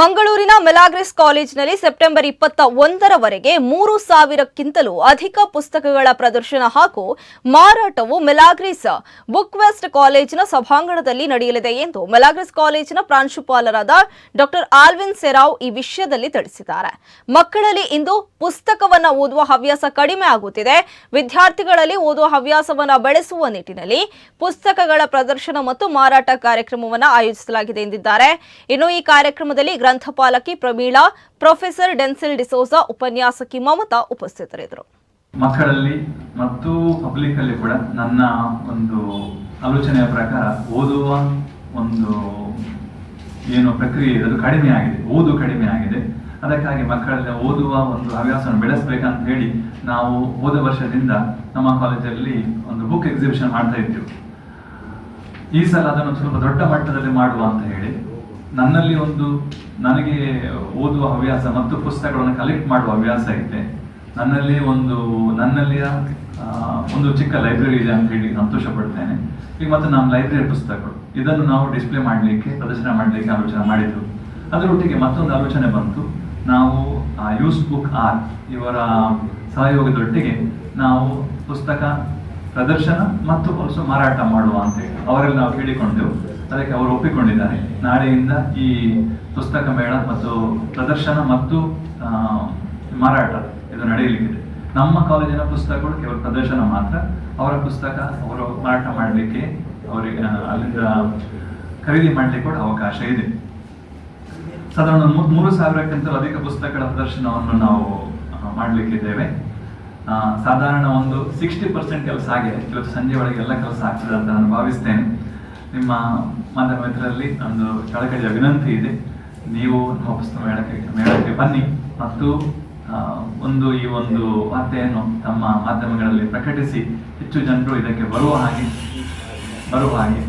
ಮಂಗಳೂರಿನ ಮೆಲಾಗ್ರಿಸ್ ಕಾಲೇಜಿನಲ್ಲಿ ಸೆಪ್ಟೆಂಬರ್ ಇಪ್ಪತ್ತ ಒಂದರವರೆಗೆ ಮೂರು ಸಾವಿರಕ್ಕಿಂತಲೂ ಅಧಿಕ ಪುಸ್ತಕಗಳ ಪ್ರದರ್ಶನ ಹಾಗೂ ಮಾರಾಟವು ಮೆಲಾಗ್ರಿಸ್ ಬುಕ್ ವೆಸ್ಟ್ ಕಾಲೇಜಿನ ಸಭಾಂಗಣದಲ್ಲಿ ನಡೆಯಲಿದೆ ಎಂದು ಮೆಲಾಗ್ರಿಸ್ ಕಾಲೇಜಿನ ಪ್ರಾಂಶುಪಾಲರಾದ ಡಾಕ್ಟರ್ ಆಲ್ವಿನ್ ಸೆರಾವ್ ಈ ವಿಷಯದಲ್ಲಿ ತಿಳಿಸಿದ್ದಾರೆ. ಮಕ್ಕಳಲ್ಲಿ ಇಂದು ಪುಸ್ತಕವನ್ನು ಓದುವ ಹವ್ಯಾಸ ಕಡಿಮೆ ಆಗುತ್ತಿದೆ. ವಿದ್ಯಾರ್ಥಿಗಳಲ್ಲಿ ಓದುವ ಹವ್ಯಾಸವನ್ನು ಬೆಳೆಸುವ ನಿಟ್ಟಿನಲ್ಲಿ ಪುಸ್ತಕಗಳ ಪ್ರದರ್ಶನ ಮತ್ತು ಮಾರಾಟ ಕಾರ್ಯಕ್ರಮವನ್ನು ಆಯೋಜಿಸಲಾಗಿದೆ ಎಂದಿದ್ದಾರೆ. ಇನ್ನು ಈ ಕಾರ್ಯಕ್ರಮದಲ್ಲಿ ಗ್ರಂಥಪಾಲಕಿ ಪ್ರಮೀಳಾ ಪ್ರೊಫೆಸರ್ ಡೆನ್ಸಿಲ್ ಡಿಸೋಸಾ ಉಪನ್ಯಾಸಕಿ ಮಮತಾ ಉಪಸ್ಥಿತರಿದ್ದರು. ಮಕ್ಕಳಲ್ಲಿ ಮತ್ತು ಪಬ್ಲಿಕ್ ಅಲ್ಲಿ ಕೂಡ ನನ್ನ ಒಂದು ಆಲೋಚನೆಯ ಪ್ರಕಾರ ಓದುವ ಒಂದು ಏನು ಪ್ರಕ್ರಿಯೆ ಅದು ಕಡಿಮೆ ಆಗಿದೆ, ಓದು ಕಡಿಮೆ ಆಗಿದೆ. ಅದಕ್ಕಾಗಿ ಮಕ್ಕಳಲ್ಲಿ ಓದುವ ಒಂದು ಹವ್ಯಾಸವನ್ನು ಬೆಳೆಸಬೇಕಂತ ಹೇಳಿ ನಾವು ಹೋದ ವರ್ಷದಿಂದ ನಮ್ಮ ಕಾಲೇಜಲ್ಲಿ ಒಂದು ಬುಕ್ ಎಕ್ಸಿಬಿಷನ್ ಮಾಡ್ತಾ ಇದ್ದೆವು. ಈ ಸಲ ಅದನ್ನು ಸ್ವಲ್ಪ ದೊಡ್ಡ ಮಟ್ಟದಲ್ಲಿ ಮಾಡುವ ಅಂತ ಹೇಳಿ ನನ್ನಲ್ಲಿ ಒಂದು ನನಗೆ ಓದುವ ಹವ್ಯಾಸ ಮತ್ತು ಪುಸ್ತಕಗಳನ್ನು ಕಲೆಕ್ಟ್ ಮಾಡುವ ಹವ್ಯಾಸ ಇದೆ. ನನ್ನಲ್ಲಿ ಒಂದು ನನ್ನಲ್ಲಿಯ ಒಂದು ಚಿಕ್ಕ ಲೈಬ್ರರಿ ಇದೆ ಅಂತ ಹೇಳಿ ಸಂತೋಷ ಪಡ್ತೇನೆ ಈಗ ಮತ್ತು ನಮ್ಮ ಲೈಬ್ರರಿ ಪುಸ್ತಕಗಳು. ಇದನ್ನು ನಾವು ಡಿಸ್ಪ್ಲೇ ಮಾಡಲಿಕ್ಕೆ, ಪ್ರದರ್ಶನ ಮಾಡಲಿಕ್ಕೆ ಆಲೋಚನೆ ಮಾಡಿದ್ರು ಅದರೊಟ್ಟಿಗೆ ಮತ್ತೊಂದು ಆಲೋಚನೆ ಬಂತು. ನಾವು ಯೂಸ್ ಬುಕ್ ಆರ್ ಇವರ ಸಹಯೋಗದೊಟ್ಟಿಗೆ ನಾವು ಪುಸ್ತಕ ಪ್ರದರ್ಶನ ಮತ್ತು ಮಾರಾಟ ಮಾಡುವ ಅಂತ ಹೇಳಿ. ಅವರಲ್ಲಿ ನಾವು ಕೇಳಿಕೊಂಡೆವು. ಅದಕ್ಕೆ ಅವರು ಒಪ್ಪಿಕೊಂಡಿದ್ದಾರೆ. ನಾಳೆಯಿಂದ ಈ ಪುಸ್ತಕ ಮೇಳ ಮತ್ತು ಪ್ರದರ್ಶನ ಮತ್ತು ಮಾರಾಟ ಇದು ನಡೆಯಲಿಕ್ಕಿದೆ. ನಮ್ಮ ಕಾಲೇಜಿನ ಪುಸ್ತಕಗಳು ಕೇವಲ ಪ್ರದರ್ಶನ ಮಾತ್ರ. ಅವರ ಪುಸ್ತಕ ಅವರು ಮಾರಾಟ ಮಾಡಲಿಕ್ಕೆ ಅವರಿಗೆ ಅಲ್ಲಿಂದ ಖರೀದಿ ಮಾಡಲಿಕ್ಕೆ ಕೂಡ ಅವಕಾಶ ಇದೆ. ಸಾಧಾರಣ ಮೂರು ಸಾವಿರಕ್ಕಿಂತಲೂ ಅಧಿಕ ಪುಸ್ತಕಗಳ ಪ್ರದರ್ಶನವನ್ನು ನಾವು ಮಾಡಲಿಕ್ಕಿದ್ದೇವೆ. ಸಾಧಾರಣ ಒಂದು ಸಿಕ್ಸ್ಟಿ ಪರ್ಸೆಂಟ್ ಕೆಲಸ ಆಗಿದೆ ಇವತ್ತು ಸಂಜೆ ಒಳಗೆ ಎಲ್ಲ ಕೆಲಸ ಆಗ್ತದೆ ಅಂತ ನಾನು ಭಾವಿಸ್ತೇನೆ. ನಿಮ್ಮ ಮಾಧ್ಯಮ ಮಿತ್ರರಲ್ಲಿ ಒಂದು ಕಳಕಳಿಯ ವಿನಂತಿ ಇದೆ. ನೀವು ನಮ್ಮ ಪುಸ್ತಕ ಮೇಳಕ್ಕೆ ಮೇಳಕ್ಕೆ ಬನ್ನಿ ಮತ್ತು ಒಂದು ಈ ಒಂದು ವಾರ್ತೆಯನ್ನು ತಮ್ಮ ಮಾಧ್ಯಮಗಳಲ್ಲಿ ಪ್ರಕಟಿಸಿ. ಹೆಚ್ಚು ಜನರು ಇದಕ್ಕೆ ಬರುವ ಹಾಗೆ ಬರುವ ಹಾಗೆ.